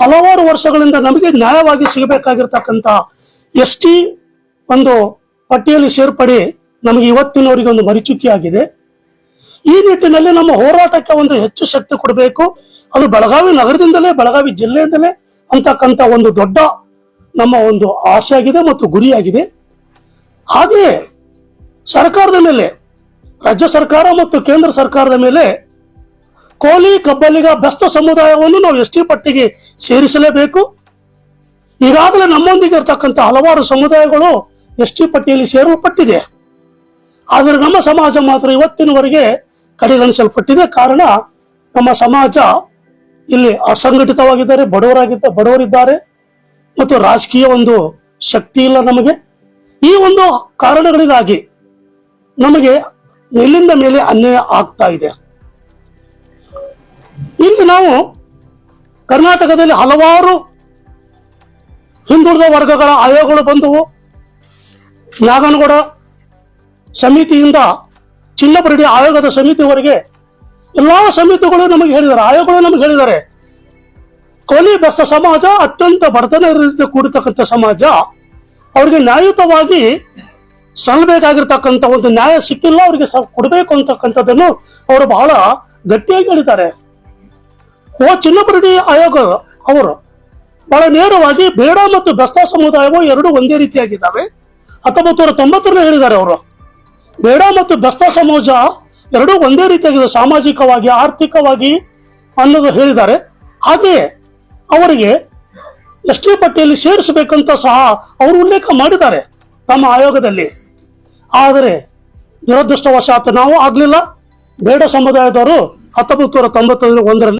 ಹಲವಾರು ವರ್ಷಗಳಿಂದ ನಮಗೆ ನ್ಯಾಯವಾಗಿ ಸಿಗಬೇಕಾಗಿರ್ತಕ್ಕಂಥ ಎಸ್ ಟಿ ಒಂದು ಪಟ್ಟಿಯಲ್ಲಿ ಸೇರ್ಪಡೆ ನಮಗೆ ಇವತ್ತಿನವರಿಗೆ ಒಂದು ಮರಿಚುಕ್ಕಿ ಆಗಿದೆ. ಈ ನಿಟ್ಟಿನಲ್ಲಿ ನಮ್ಮ ಹೋರಾಟಕ್ಕೆ ಒಂದು ಹೆಚ್ಚು ಶಕ್ತಿ ಕೊಡಬೇಕು. ಅದು ಬೆಳಗಾವಿ ನಗರದಿಂದಲೇ, ಬೆಳಗಾವಿ ಜಿಲ್ಲೆಯಿಂದಲೇ ಅಂತಕ್ಕಂಥ ಒಂದು ದೊಡ್ಡ ನಮ್ಮ ಒಂದು ಆಸೆ ಮತ್ತು ಗುರಿಯಾಗಿದೆ. ಹಾಗೆಯೇ ಸರ್ಕಾರದ ಮೇಲೆ, ರಾಜ್ಯ ಸರ್ಕಾರ ಮತ್ತು ಕೇಂದ್ರ ಸರ್ಕಾರದ ಮೇಲೆ ಕೋಲಿ ಕಬ್ಬಲಿಗ ಬೆಸ್ತ ಸಮುದಾಯವನ್ನು ನಾವು ಎಸ್ ಟಿ ಪಟ್ಟಿಗೆ ಸೇರಿಸಲೇಬೇಕು. ಈಗಾಗಲೇ ನಮ್ಮೊಂದಿಗೆ ಇರತಕ್ಕಂಥ ಹಲವಾರು ಸಮುದಾಯಗಳು ಎಸ್ ಟಿ ಪಟ್ಟಿಯಲ್ಲಿ ಸೇರಲ್ಪಟ್ಟಿದೆ ಆದರೆ ನಮ್ಮ ಸಮಾಜ ಮಾತ್ರ ಇವತ್ತಿನವರೆಗೆ ಕಡೆಗಣಿಸಲ್ಪಟ್ಟಿದೆ. ಕಾರಣ ನಮ್ಮ ಸಮಾಜ ಇಲ್ಲಿ ಅಸಂಘಟಿತವಾಗಿದ್ದಾರೆ, ಬಡವರಾಗಿದ್ದ, ಬಡವರಿದ್ದಾರೆ. ಮತ್ತು ರಾಜಕೀಯ ಒಂದು ಶಕ್ತಿ ಇಲ್ಲ ನಮಗೆ. ಈ ಒಂದು ಕಾರಣಗಳಿಗಾಗಿ ನಮಗೆ ಮೇಲಿಂದ ಮೇಲೆ ಅನ್ಯಾಯ ಆಗ್ತಾ ಇದೆ. ಇಲ್ಲಿ ನಾವು ಕರ್ನಾಟಕದಲ್ಲಿ ಹಲವಾರು ಹಿಂದುಳಿದ ವರ್ಗಗಳ ಆಯೋಗಗಳು ಬಂದವು. ನಾಗನಗೌಡ ಸಮಿತಿಯಿಂದ ಚಿನ್ನಪರಡಿ ಆಯೋಗದ ಸಮಿತಿವರೆಗೆ ಎಲ್ಲ ಸಮಿತಿಗಳು ನಮಗೆ ಹೇಳಿದ್ದಾರೆ. ಆಯೋಗಗಳು ನಮಗೆ ಹೇಳಿದ್ದಾರೆ. ಕೊಲಿ ಬಸ್ತ ಸಮಾಜ ಅತ್ಯಂತ ಬಡತನದಿಂದ ಕೂಡಿರ್ತಕ್ಕಂಥ ಸಮಾಜ, ಅವರಿಗೆ ನ್ಯಾಯಯುತವಾಗಿ ಸಲ್ಲಬೇಕಾಗಿರ್ತಕ್ಕಂಥ ಒಂದು ನ್ಯಾಯ ಸಿಕ್ಕಿಲ್ಲ, ಅವರಿಗೆ ಕೊಡಬೇಕು ಅಂತಕ್ಕಂಥದ್ದನ್ನು ಅವರು ಬಹಳ ಗಟ್ಟಿಯಾಗಿ ಹೇಳಿದ್ದಾರೆ. ಓ ಚಿನ್ನಬರಡಿ ಆಯೋಗ ಅವರು ಬಹಳ ನೇರವಾಗಿ ಬೇಡ ಮತ್ತು ಬೆಸ್ತ ಸಮುದಾಯವು ಎರಡು ಒಂದೇ ರೀತಿಯಾಗಿದ್ದಾವೆ. ಹತ್ತೊಂಬತ್ತು ನೂರ ತೊಂಬತ್ತರಲ್ಲಿ ಹೇಳಿದ್ದಾರೆ ಅವರು. ಬೇಡ ಮತ್ತು ಬೆಸ್ತ ಸಮಾಜ ಎರಡೂ ಒಂದೇ ರೀತಿಯಾಗಿದೆ, ಸಾಮಾಜಿಕವಾಗಿ, ಆರ್ಥಿಕವಾಗಿ ಅನ್ನೋದು ಹೇಳಿದ್ದಾರೆ. ಹಾಗೆಯೇ ಅವರಿಗೆ ಎಸ್ ಟಿ ಪಟ್ಟಿಯಲ್ಲಿ ಸೇರಿಸಬೇಕಂತ ಸಹ ಅವರು ಉಲ್ಲೇಖ ಮಾಡಿದ್ದಾರೆ ತಮ್ಮ ಆಯೋಗದಲ್ಲಿ. ಆದರೆ ದುರದೃಷ್ಟವಶಾತ್ ನಾವು ಆಗಲಿಲ್ಲ. ಬೇಡ ಸಮುದಾಯದವರು ಹತ್ತೊಂಬತ್ತು ನೂರ ತೊಂಬತ್ತೊಂದರಲ್ಲಿ